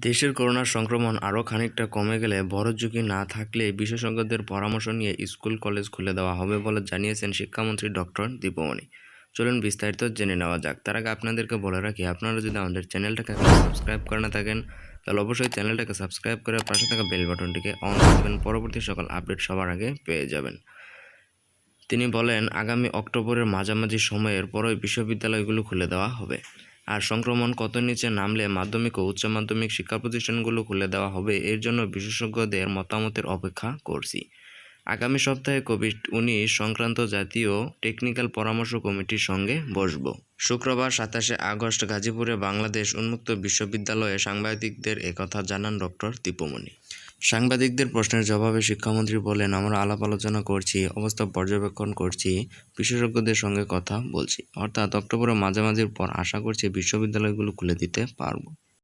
দেশের করোনা সংক্রমণ আরও খানিকটা কমে গেলে বড় ঝুঁকি না থাকলে বিশেষজ্ঞদের পরামর্শ নিয়ে স্কুল, কলেজ খুলে দেওয়া হবে বলে জানিয়েছেন শিক্ষামন্ত্রী ডক্টর দীপমণি। চলুন বিস্তারিত জেনে নেওয়া যাক। তার আগে আপনাদেরকে বলে রাখি, আপনারা যদি আমাদের চ্যানেলটাকে সাবস্ক্রাইব করে না থাকেন, তাহলে অবশ্যই চ্যানেলটাকে সাবস্ক্রাইব করে পাশে থাকা বেল বাটনটিকে অন করবেন পরবর্তী সকল আপডেট সবার আগে পেয়ে যাবেন। তিনি বলেন, আগামী অক্টোবরের মাঝামাঝি সময়ের পরই বিশ্ববিদ্যালয়গুলো খুলে দেওয়া হবে। আর সংক্রমণ কত নিচে নামলে মাধ্যমিক ও উচ্চ মাধ্যমিক শিক্ষা প্রতিষ্ঠানগুলো খুলে দেওয়া হবে, এর জন্য বিশেষজ্ঞদের মতামতের অপেক্ষা করছি। আগামী সপ্তাহে কোভিড উনিশ সংক্রান্ত জাতীয় টেকনিক্যাল পরামর্শ কমিটির সঙ্গে বসব। শুক্রবার সাতাশে আগস্ট গাজীপুরে বাংলাদেশ উন্মুক্ত বিশ্ববিদ্যালয়ে সাংবাদিকদের একথা জানান ডক্টর দীপমণি। সাংবাদিকদের প্রশ্নের জবাবে শিক্ষামন্ত্রী বলেন, আমরা আলাপ আলোচনা করছি, অবস্থা পর্যবেক্ষণ করছি, বিশেষজ্ঞদের সঙ্গে কথা বলছি। অর্থাৎ অক্টোবরের মাঝামাঝির পর আশা করছি বিশ্ববিদ্যালয়গুলো খুলে দিতে পারব।